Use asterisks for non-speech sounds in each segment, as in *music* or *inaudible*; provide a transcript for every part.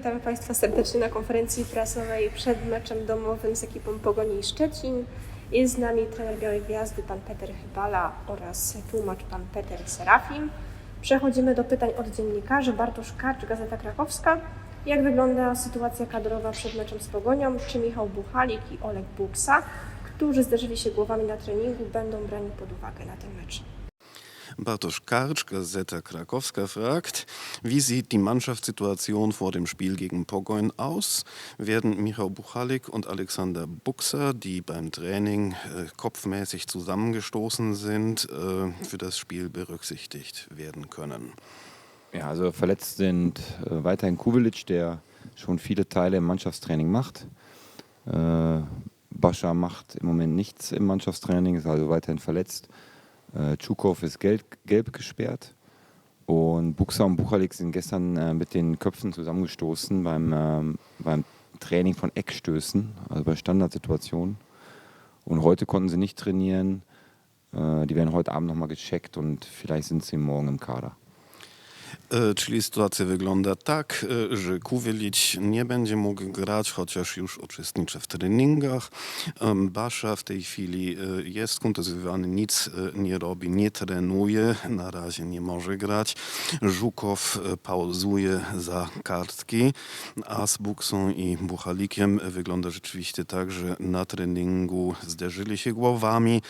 witamy Państwa serdecznie na konferencji prasowej przed meczem domowym z ekipą Pogoni Szczecin. Jest z nami trener Białej Gwiazdy, pan Peter Chybala oraz tłumacz pan Peter Serafim. Przechodzimy do pytań od dziennikarzy. Bartosz Karcz, Gazeta Krakowska. Jak wygląda sytuacja kadrowa przed meczem z Pogonią? Czy Michał Buchalik i Oleg Buksa, którzy zderzyli się głowami na treningu, będą brani pod uwagę na ten mecz? Bartosz Karcz, Gazeta Krakowska fragt, wie sieht die Mannschaftssituation vor dem Spiel gegen Pogoin aus? Werden Michał Buchalik und Alexander Buxer, die beim Training äh, kopfmäßig zusammengestoßen sind, äh, für das Spiel berücksichtigt werden können? Ja, also verletzt sind äh, weiterhin Kubilic, der schon viele Teile im Mannschaftstraining macht. Äh, Bascha macht im Moment nichts im Mannschaftstraining, ist also weiterhin verletzt. Äh, Tschukov ist gelb, gelb gesperrt. Und Buxa und Buchalik sind gestern äh, mit den Köpfen zusammengestoßen beim, ähm, beim Training von Eckstößen, also bei Standardsituationen. Und heute konnten sie nicht trainieren. Äh, die werden heute Abend nochmal gecheckt und vielleicht sind sie morgen im Kader. E, Czyli sytuacja wygląda tak, e, że Kuwelić nie będzie mógł grać, chociaż już uczestniczy w treningach. Basza w tej chwili e, jest kontuzjowany, nic nie robi, nie trenuje, na razie nie może grać. Żukow pauzuje za kartki, a z Buksą i Buchalikiem wygląda rzeczywiście tak, że na treningu zderzyli się głowami.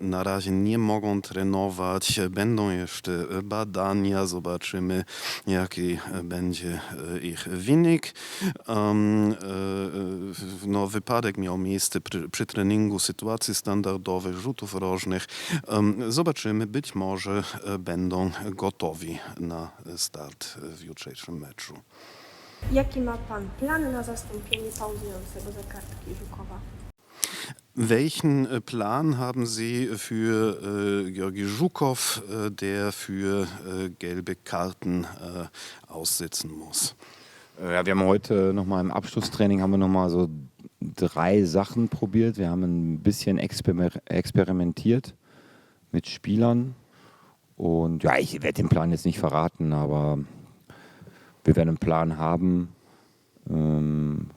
Na razie nie mogą trenować, będą jeszcze badania, zobaczymy jaki będzie e, ich wynik. E, No, wypadek miał miejsce przy, przy treningu sytuacji standardowych, rzutów rożnych. Zobaczymy, być może e, będą gotowi na start w jutrzejszym meczu. Jaki ma Pan plan na zastąpienie pauzującego za kartki Żukowa? Welchen äh, Plan haben Sie für äh, Georgi Zhukov, äh, der für äh, gelbe Karten äh, aussitzen muss? Äh, Ja, wir haben heute nochmal im Abschlusstraining haben wir nochmal so drei Sachen probiert. Wir haben ein bisschen exper experimentiert mit Spielern. Und ja, ich werde den Plan jetzt nicht verraten, aber wir werden einen Plan haben. Ähm,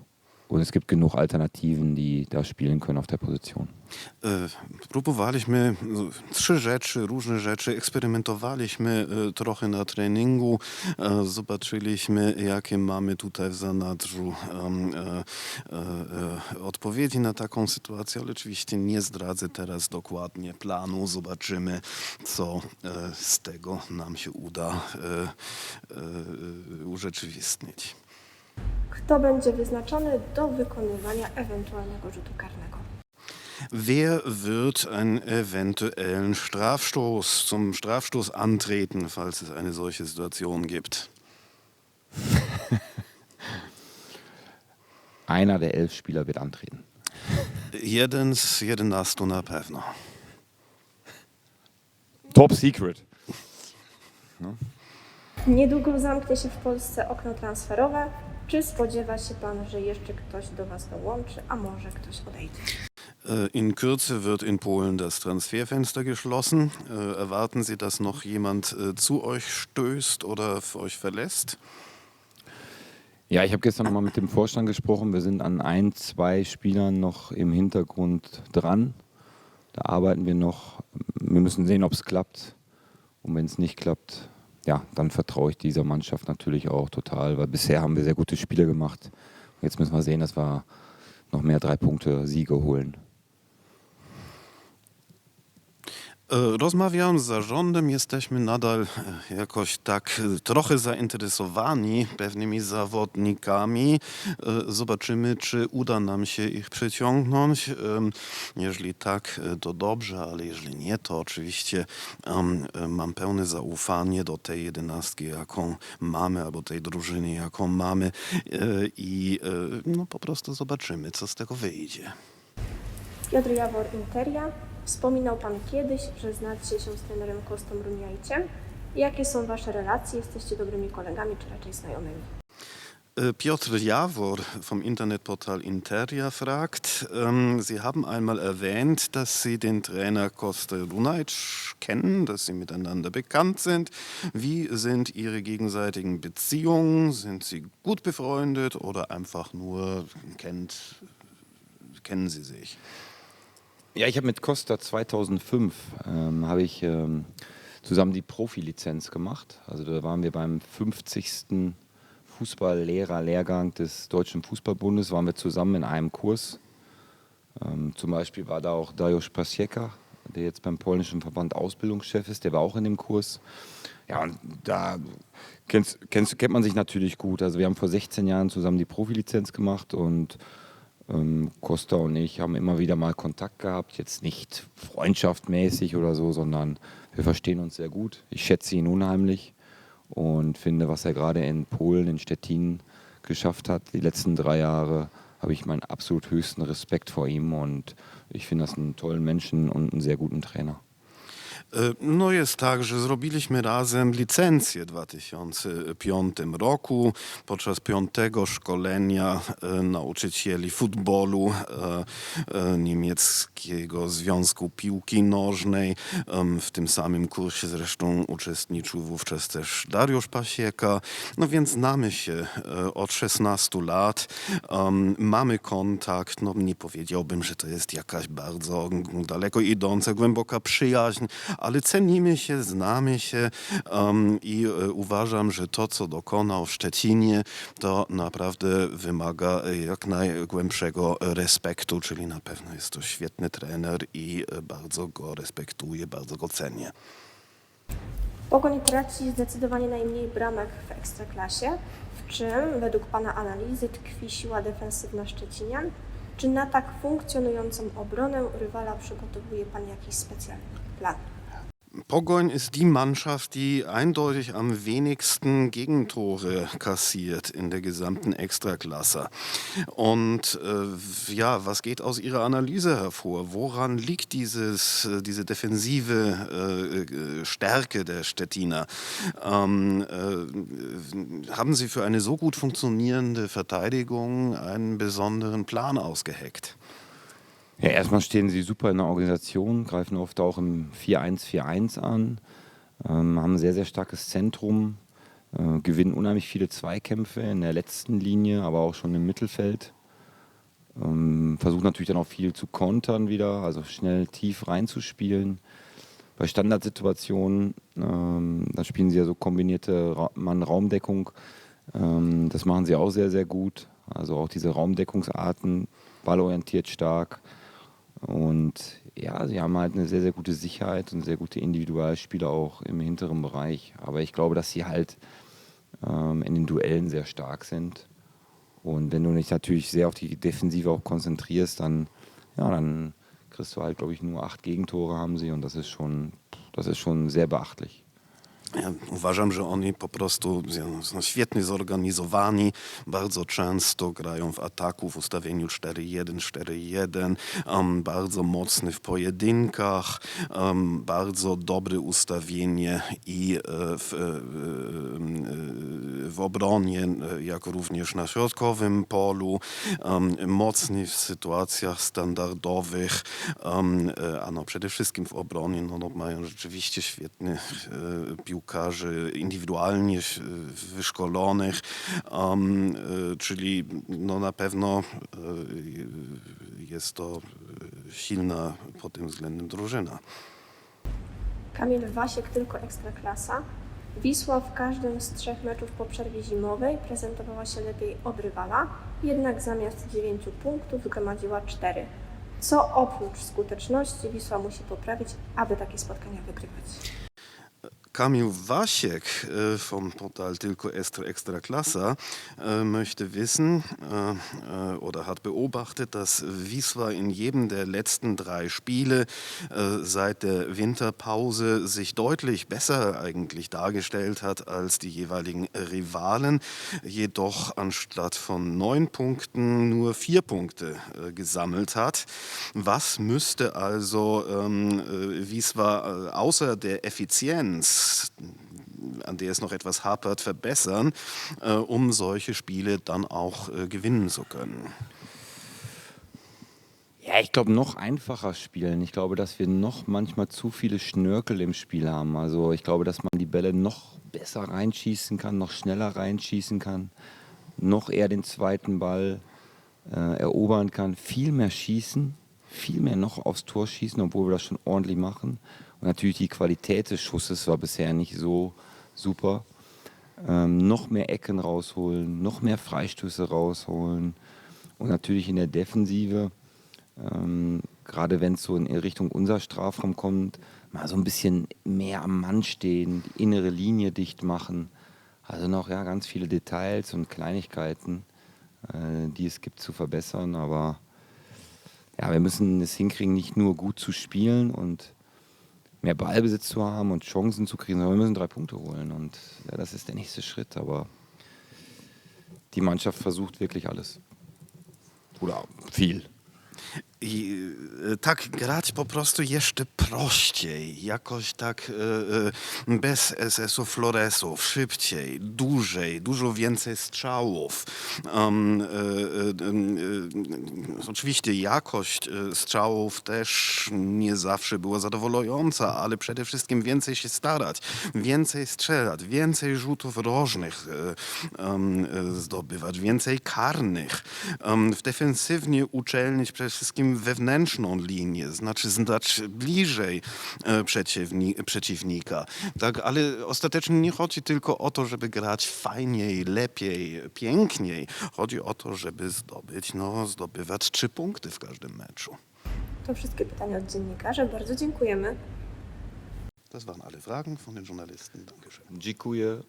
und es gibt genug Alternativen, die da spielen können auf der Position. E, Próbowaliśmy trzy rzeczy, różne rzeczy, eksperymentowaliśmy e, trochę na treningu, e, zobaczyliśmy jakie mamy tutaj w zanadrzu e, odpowiedzi na taką sytuację, ale oczywiście nie zdradzę teraz dokładnie planu, zobaczymy co z tego nam się uda urzeczywistnić. Kto będzie wyznaczony do wykonywania ewentualnego rzutu karnego? Wer wird einen eventuellen Strafstoß zum Strafstoß antreten, falls es eine solche Situation gibt? *laughs* Einer der elf Spieler wird antreten. Jeden z 11 na pewno. Top Secret. Niedługo zamknie się w Polsce okno transferowe. Czy spodziewa się Pan, że jeszcze ktoś do Was dołączy, a może ktoś odejdzie? Äh, In Kürze wird in Polen das Transferfenster geschlossen. Äh, Erwarten Sie, dass noch jemand äh, zu euch stößt oder euch verlässt? Ja, ich habe gestern nochmal mit dem Vorstand gesprochen. Wir sind an ein, zwei Spielern noch im Hintergrund dran. Da arbeiten wir noch. Wir müssen sehen, ob es klappt. Und wenn es nicht klappt, ja, dann vertraue ich dieser Mannschaft natürlich auch total, weil bisher haben wir sehr gute Spiele gemacht. Jetzt müssen wir sehen, dass wir noch mehr drei Punkte Siege holen. E, Rozmawiałem z zarządem, jesteśmy nadal e, jakoś tak e, trochę zainteresowani pewnymi zawodnikami. Zobaczymy, czy uda nam się ich przyciągnąć. Jeżeli tak, to dobrze, ale jeżeli nie, to oczywiście mam pełne zaufanie do tej jedenastki, jaką mamy, albo tej drużyny, jaką mamy i no, po prostu zobaczymy, co z tego wyjdzie. Piotr Jawor Interia. Wspominał Pan kiedyś, że znacie się z trenerem Kostą Runiajciem. Jakie są Wasze relacje? Jesteście dobrymi kolegami, czy raczej znajomymi? Äh, Piotr Jawor vom Internetportal Interia fragt, ähm, Sie haben einmal erwähnt, dass Sie den Trainer Koste Runajc kennen, dass Sie miteinander bekannt sind. Wie sind Ihre gegenseitigen Beziehungen? Sind Sie gut befreundet oder einfach nur kennt, kennen Sie sich? Ja, ich habe mit Costa 2005 ähm, habe ich ähm, zusammen die Profilizenz gemacht. Also da waren wir beim 50. Fußballlehrerlehrgang des Deutschen Fußballbundes, waren wir zusammen in einem Kurs. Ähm, zum Beispiel war da auch Dariusz Pasieka, der jetzt beim polnischen Verband Ausbildungschef ist, der war auch in dem Kurs. Ja, und da kennst, kennst, kennt man sich natürlich gut. Also wir haben vor 16 Jahren zusammen die Profilizenz gemacht und ähm, Costa und ich haben immer wieder mal Kontakt gehabt, jetzt nicht freundschaftmäßig oder so, sondern wir verstehen uns sehr gut. Ich schätze ihn unheimlich und finde, was er gerade in Polen, in Stettin geschafft hat, die letzten drei Jahre, habe ich meinen absolut höchsten Respekt vor ihm und ich finde das einen tollen Menschen und einen sehr guten Trainer. E, no jest tak, że zrobiliśmy razem licencję w 2005 roku podczas piątego szkolenia e, nauczycieli futbolu e, niemieckiego Związku Piłki Nożnej. W tym samym kursie zresztą uczestniczył wówczas też Dariusz Pasieka. No więc znamy się od 16 lat. Mamy kontakt. No nie powiedziałbym, że to jest jakaś bardzo daleko idąca, głęboka przyjaźń, ale cenimy się, znamy się um, i e, uważam, że to, co dokonał w Szczecinie, to naprawdę wymaga jak najgłębszego respektu, czyli na pewno jest to świetny trener i e, bardzo go respektuję, bardzo go cenię. Pogoń traci zdecydowanie najmniej bramek w Ekstraklasie, w czym według Pana analizy tkwi siła defensywna Szczecinian? Czy na tak funkcjonującą obronę rywala przygotowuje Pan jakiś specjalny plan? Pogoń ist die Mannschaft, die eindeutig am wenigsten Gegentore kassiert in der gesamten Extraklasse. Und äh, ja, was geht aus Ihrer Analyse hervor? Woran liegt dieses, äh, diese defensive äh, Stärke der Stettiner? Ähm, äh, haben Sie für eine so gut funktionierende Verteidigung einen besonderen Plan ausgeheckt? Ja, erstmal stehen sie super in der Organisation, greifen oft auch im 4-1-4-1 an, ähm, haben ein sehr, sehr starkes Zentrum, äh, gewinnen unheimlich viele Zweikämpfe in der letzten Linie, aber auch schon im Mittelfeld. Ähm, versuchen natürlich dann auch viel zu kontern wieder, also schnell tief reinzuspielen. Bei Standardsituationen, ähm, da spielen sie ja so kombinierte Ra Mann-Raumdeckung. Ähm, das machen sie auch sehr, sehr gut. Also auch diese Raumdeckungsarten, ballorientiert stark. Und ja, sie haben halt eine sehr, sehr gute Sicherheit und sehr gute Individualspieler auch im hinteren Bereich. Aber ich glaube, dass sie halt ähm, in den Duellen sehr stark sind. Und wenn du dich natürlich sehr auf die Defensive auch konzentrierst, dann, ja, dann kriegst du halt, glaube ich, nur acht Gegentore haben sie und das ist schon, das ist schon sehr beachtlich. Uważam, że oni po prostu są świetnie zorganizowani, bardzo często grają w ataku w ustawieniu 4-1, 4-1, um, bardzo mocny w pojedynkach, um, bardzo dobre ustawienie i e, w, e, w obronie, jak również na środkowym polu, mocni w sytuacjach standardowych, e, a no przede wszystkim w obronie no, no mają rzeczywiście świetny piłkarz piłkarzy indywidualnie wyszkolonych, um, czyli no na pewno e, jest to silna pod tym względem drużyna. Kamil Wasiek tylko ekstraklasa. Wisła w każdym z trzech meczów po przerwie zimowej prezentowała się lepiej od rywala, jednak zamiast 9 punktów zgromadziła 4. Co oprócz skuteczności Wisła musi poprawić, aby takie spotkania wygrywać? Kamil Wasiek äh, vom Portal Tilko Extra Klasse äh, möchte wissen äh, oder hat beobachtet, dass Wisła in jedem der letzten drei Spiele seit der Winterpause sich deutlich besser eigentlich dargestellt hat als die jeweiligen Rivalen, jedoch anstatt von neun Punkten nur vier Punkte gesammelt hat. Was müsste also ähm, Wisła außer der Effizienz an der es noch etwas hapert, verbessern, äh, um solche Spiele dann auch äh, gewinnen zu können? Ja, ich glaube, noch einfacher spielen. Ich glaube, dass wir noch manchmal zu viele Schnörkel im Spiel haben. Also ich glaube, dass man die Bälle noch besser reinschießen kann, noch schneller reinschießen kann, noch eher den zweiten Ball äh, erobern kann, viel mehr schießen, viel mehr noch aufs Tor schießen, obwohl wir das schon ordentlich machen. Und natürlich die Qualität des Schusses war bisher nicht so super. Ähm, noch mehr Ecken rausholen, noch mehr Freistöße rausholen. Und natürlich in der Defensive, ähm, gerade wenn es so in Richtung unser Strafraum kommt, mal so ein bisschen mehr am Mann stehen, die innere Linie dicht machen. Also noch ja, ganz viele Details und Kleinigkeiten, äh, die es gibt zu verbessern. Aber ja, wir müssen es hinkriegen, nicht nur gut zu spielen und mehr Ballbesitz zu haben und Chancen zu kriegen, sondern wir müssen drei Punkte holen. Und ja, das ist der nächste Schritt. Aber die Mannschaft versucht wirklich alles. Oder viel. I e, tak grać po prostu jeszcze prościej, jakoś tak e, e, bez SS-ów, floresów, szybciej, dłużej, dużo więcej strzałów. Um, oczywiście jakość strzałów też nie zawsze była zadowalająca, ale przede wszystkim więcej się starać, więcej strzelać, więcej rzutów rożnych e, zdobywać, więcej karnych. Em, w defensywnie uczelnić przede wszystkim wewnętrzną linię, znaczy znać bliżej e, przeciwni przeciwnika. Tak, ale ostatecznie nie chodzi tylko o to, żeby grać fajniej, lepiej, piękniej. Chodzi o to, żeby zdobyć, no, zdobywać trzy punkty w każdym meczu. To wszystkie pytania od dziennikarzy. Bardzo dziękujemy. Das waren alle Fragen von den Journalisten. Dankeschön. Dziękuję.